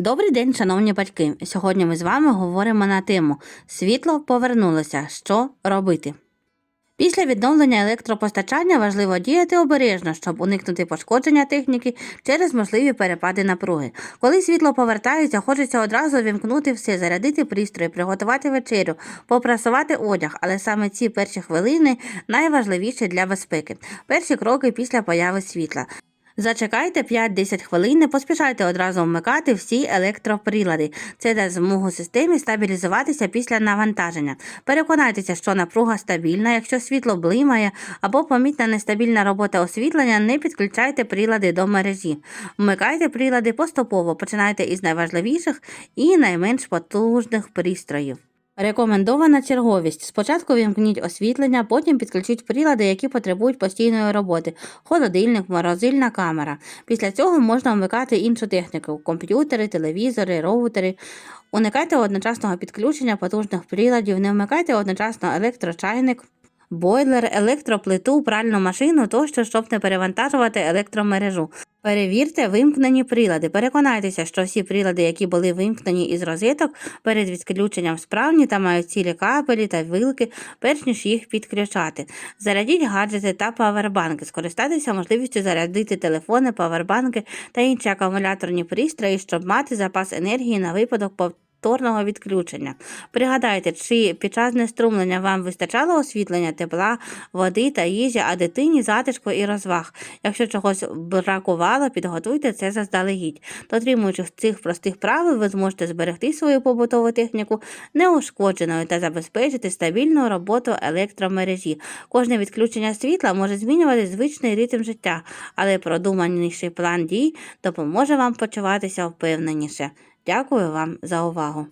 Добрий день, шановні батьки. Сьогодні ми з вами говоримо на тему Світло повернулося. Що робити? Після відновлення електропостачання важливо діяти обережно, щоб уникнути пошкодження техніки через можливі перепади напруги. Коли світло повертається, хочеться одразу вімкнути все, зарядити пристрої, приготувати вечерю, попрасувати одяг, але саме ці перші хвилини найважливіші для безпеки. Перші кроки після появи світла. Зачекайте 5-10 хвилин, не поспішайте одразу вмикати всі електроприлади. Це дасть змогу системі стабілізуватися після навантаження. Переконайтеся, що напруга стабільна. Якщо світло блимає або помітна нестабільна робота освітлення, не підключайте прилади до мережі. Вмикайте прилади поступово, починайте із найважливіших і найменш потужних пристроїв. Рекомендована черговість. Спочатку вімкніть освітлення, потім підключіть прилади, які потребують постійної роботи: холодильник, морозильна камера. Після цього можна вмикати іншу техніку: комп'ютери, телевізори, роутери. Уникайте одночасного підключення потужних приладів, не вмикайте одночасно електрочайник. Бойлер, електроплиту, пральну машину тощо, щоб не перевантажувати електромережу. Перевірте вимкнені прилади. Переконайтеся, що всі прилади, які були вимкнені із розеток, перед відключенням справні та мають цілі кабелі та вилки, перш ніж їх підключати. Зарядіть гаджети та павербанки. Скористайтеся можливістю зарядити телефони, павербанки та інші акумуляторні пристрої, щоб мати запас енергії на випадок повторного відключення. Пригадайте, чи під час знеструмлення вам вистачало освітлення, тепла, води та їжі, а дитині затишку і розваг. Якщо чогось бракувало, підготуйте це заздалегідь. Дотримуючись цих простих правил, ви зможете зберегти свою побутову техніку неушкодженою та забезпечити стабільну роботу електромережі. Кожне відключення світла може змінювати звичний ритм життя, але продуманіший план дій допоможе вам почуватися впевненіше. Дякую вам за увагу!